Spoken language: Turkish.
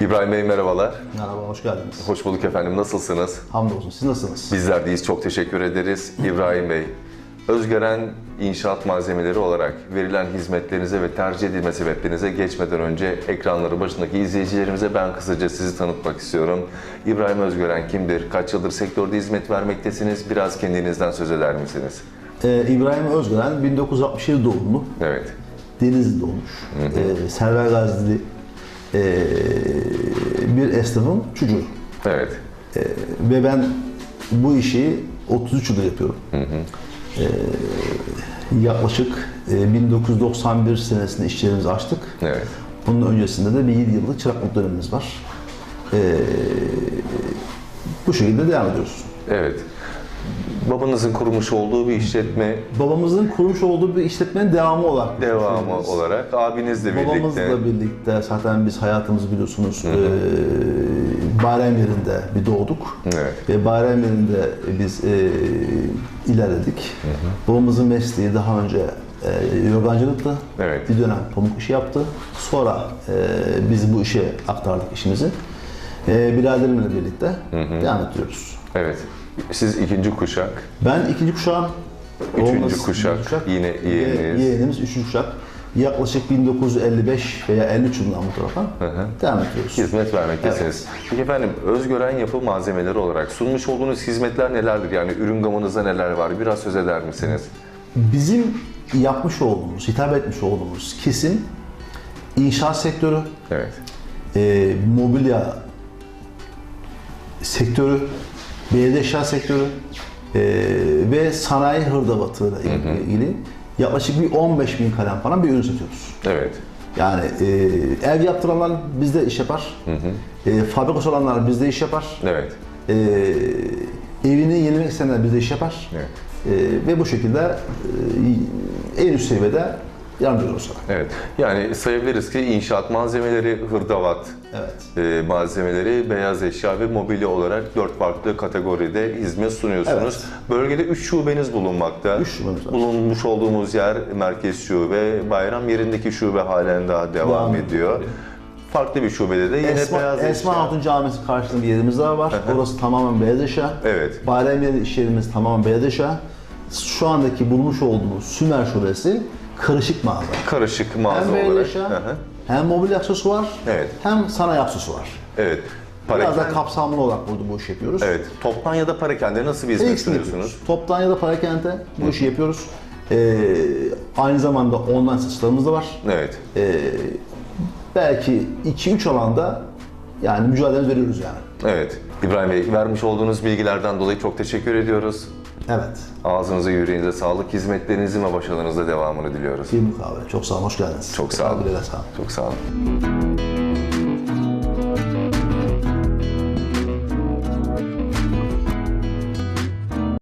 İbrahim Bey merhabalar. Merhaba, hoş geldiniz. Hoş bulduk efendim. Nasılsınız? Hamdolsun, siz nasılsınız? Bizler deyiz. Çok teşekkür ederiz. İbrahim Bey, Özgören İnşaat Malzemeleri olarak verilen hizmetlerinize ve tercih edilme sebeplerinize geçmeden önce ekranları başındaki izleyicilerimize ben kısaca sizi tanıtmak istiyorum. İbrahim Özgören kimdir? Kaç yıldır sektörde hizmet vermektesiniz? Biraz kendinizden söz eder misiniz? Ee, İbrahim Özgören 1967 doğumlu, Evet. Denizli'de olmuş. Ee, Server Gazili ee, bir esnafın çocuğu. Evet. Ee, ve ben bu işi 33 yıldır yapıyorum. Ee, yaklaşık e, 1991 senesinde işlerimizi açtık. Evet. Bunun öncesinde de bir 7 yıllık çıraklık dönemimiz var. Ee, bu şekilde devam ediyoruz. Evet. Babanızın kurmuş olduğu bir işletme Babamızın kurmuş olduğu bir işletmenin devamı olarak devamı düşünüyoruz. olarak abinizle birlikte. Babamızla birlikte zaten biz hayatımızı biliyorsunuz eee Bayram yerinde bir doğduk. Evet. Ve Bayram yerinde biz eee, ilerledik. Babamızın mesleği daha önce eee yorgancılıktı. Evet. Bir dönem pamuk işi yaptı. Sonra eee, biz bu işe aktardık işimizi. Eee biraderimle birlikte devam ediyoruz. Evet. Siz ikinci kuşak. Ben ikinci kuşağım. Üçüncü kuşak, ikinci yine yeğeniniz. Yeğenimiz üçüncü kuşak. Yaklaşık 1955 veya 53 yılından bu tarafa devam ediyoruz. Hizmet vermektesiniz. Peki efendim, Özgören Yapı Malzemeleri olarak sunmuş olduğunuz hizmetler nelerdir? Yani ürün gamınızda neler var? Biraz söz eder misiniz? Bizim yapmış olduğumuz, hitap etmiş olduğumuz kesim inşaat sektörü, Evet. e, mobilya sektörü, belediye eşya sektörü e, ve sanayi hırdavatıyla ilgili yaklaşık bir 15 bin kalem falan bir ürün satıyoruz. Evet. Yani e, ev yaptıranlar bizde iş yapar. E, fabrikası olanlar bizde iş yapar. Evet. E, evini yenilemek isteyenler bizde iş yapar. Evet. E, ve bu şekilde e, en üst seviyede yardımcı oluruz sana. Evet. Yani sayabiliriz ki inşaat malzemeleri, hırdavat Evet. e, malzemeleri, beyaz eşya ve mobilya olarak dört farklı kategoride hizmet sunuyorsunuz. Evet. Bölgede üç şubeniz bulunmakta. Üç şubemiz var. Bulunmuş olduğumuz yer merkez şube, bayram yerindeki şube halen daha devam, Devam ediyor. Farklı bir şubede de yine Esma, beyaz Esma eşya. Hatun Camisi karşısında bir yerimiz daha var. Orası tamamen beyaz eşya. Evet. Bayram iş yerimiz tamamen beyaz eşya. Şu andaki bulmuş olduğumuz Sümer Şubesi karışık mağaza. Karışık mağaza Hem olarak. eşya, Hı hı. hem mobilya aksesuar, var, Evet. hem sanayi aksesuar. var. Evet. Biraz da Parakende- kapsamlı olarak burada bu işi yapıyoruz. Evet. Toptan ya da parakende nasıl bir hizmet sunuyorsunuz? Toptan ya da parakente bu işi yapıyoruz. Ee, aynı zamanda online satışlarımız da var. Evet. Ee, belki 2-3 alanda yani mücadele veriyoruz yani. Evet. İbrahim Bey, vermiş olduğunuz bilgilerden dolayı çok teşekkür ediyoruz. Evet. Ağzınıza, yüreğinize sağlık. Hizmetlerinizin ve başarınızda devamını diliyoruz. Bir mukavele. Çok sağ olun. Hoş geldiniz. Çok sağ olun. Teşekkürler, Sağ olun. Çok sağ olun.